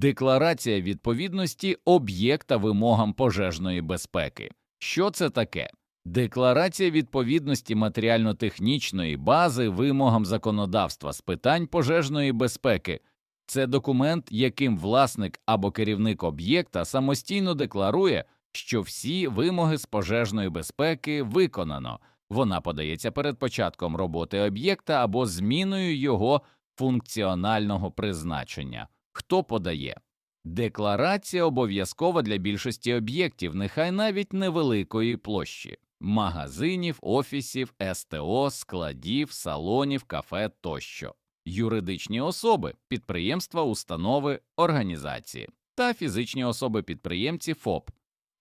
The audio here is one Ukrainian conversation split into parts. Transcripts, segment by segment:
Декларація відповідності об'єкта вимогам пожежної безпеки. Що це таке? Декларація відповідності матеріально-технічної бази вимогам законодавства з питань пожежної безпеки це документ, яким власник або керівник об'єкта самостійно декларує, що всі вимоги з пожежної безпеки виконано. Вона подається перед початком роботи об'єкта або зміною його функціонального призначення. Хто подає? Декларація обов'язкова для більшості об'єктів, нехай навіть невеликої площі магазинів, офісів, СТО, складів, салонів, кафе тощо, юридичні особи, підприємства, установи, організації та фізичні особи підприємці ФОП.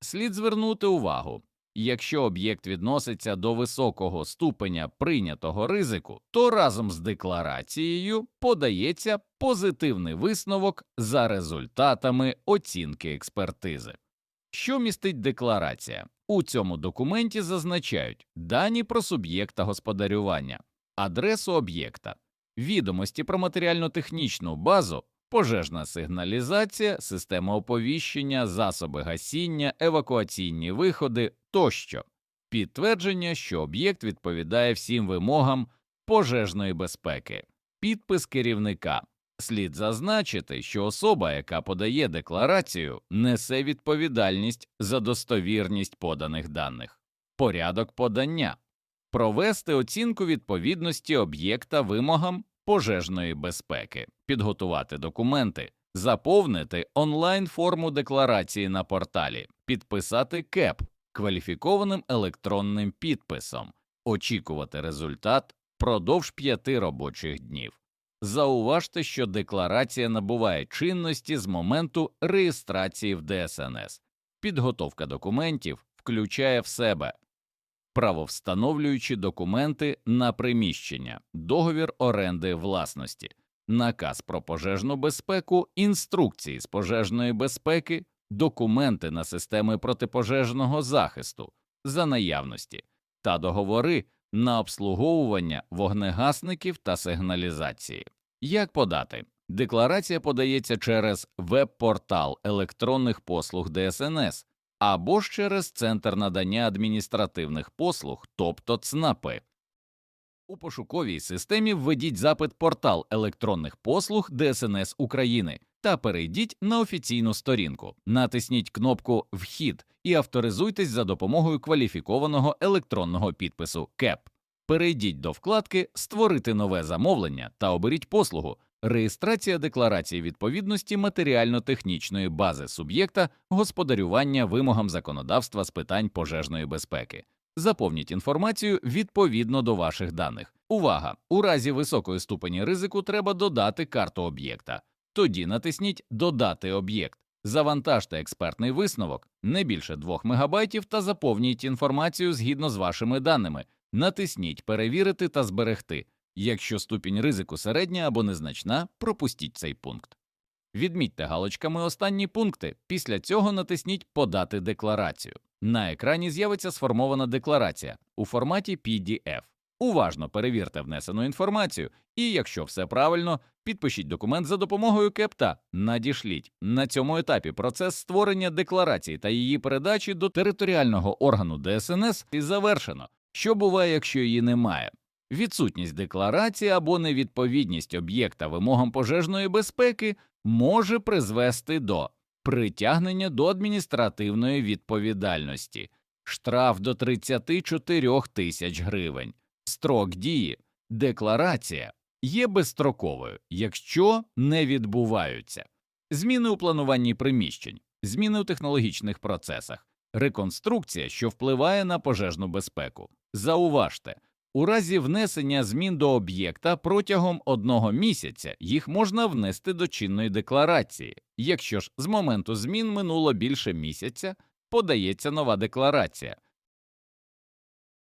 Слід звернути увагу. Якщо об'єкт відноситься до високого ступеня прийнятого ризику, то разом з декларацією подається позитивний висновок за результатами оцінки експертизи. Що містить декларація? У цьому документі зазначають дані про суб'єкта господарювання, адресу об'єкта, відомості про матеріально-технічну базу, пожежна сигналізація, система оповіщення, засоби гасіння, евакуаційні виходи тощо, підтвердження, що об'єкт відповідає всім вимогам пожежної безпеки, підпис керівника. Слід зазначити, що особа, яка подає декларацію, несе відповідальність за достовірність поданих даних, порядок подання, провести оцінку відповідності об'єкта вимогам пожежної безпеки, підготувати документи, заповнити онлайн форму декларації на порталі, підписати КЕП кваліфікованим електронним підписом, очікувати результат продовж п'яти робочих днів. Зауважте, що декларація набуває чинності з моменту реєстрації в ДСНС. Підготовка документів включає в себе правовстановлюючі документи на приміщення, договір оренди власності, наказ про пожежну безпеку, інструкції з пожежної безпеки, документи на системи протипожежного захисту за наявності та договори на обслуговування вогнегасників та сигналізації. Як подати? Декларація подається через веб-портал електронних послуг ДСНС або ж через Центр надання адміністративних послуг, тобто ЦНАПи. У пошуковій системі введіть запит портал електронних послуг ДСНС України та перейдіть на офіційну сторінку, натисніть кнопку Вхід і авторизуйтесь за допомогою кваліфікованого електронного підпису КЕП. Перейдіть до вкладки Створити нове замовлення та оберіть послугу Реєстрація декларації відповідності матеріально-технічної бази суб'єкта господарювання вимогам законодавства з питань пожежної безпеки. Заповніть інформацію відповідно до ваших даних. Увага! У разі високої ступені ризику треба додати карту об'єкта. Тоді натисніть Додати об'єкт, завантажте експертний висновок не більше 2 МБ та заповніть інформацію згідно з вашими даними. Натисніть Перевірити та зберегти. Якщо ступінь ризику середня або незначна, пропустіть цей пункт. Відмітьте галочками останні пункти. Після цього натисніть Подати декларацію. На екрані з'явиться сформована декларація у форматі PDF. Уважно перевірте внесену інформацію, і, якщо все правильно, підпишіть документ за допомогою КЕПТА. Надішліть на цьому етапі процес створення декларації та її передачі до територіального органу ДСНС і завершено. Що буває, якщо її немає? Відсутність декларації або невідповідність об'єкта вимогам пожежної безпеки може призвести до притягнення до адміністративної відповідальності, штраф до 34 тисяч гривень, строк дії, декларація є безстроковою, якщо не відбуваються, зміни у плануванні приміщень, зміни у технологічних процесах, реконструкція, що впливає на пожежну безпеку. Зауважте. У разі внесення змін до об'єкта протягом одного місяця їх можна внести до чинної декларації. Якщо ж з моменту змін минуло більше місяця, подається нова декларація.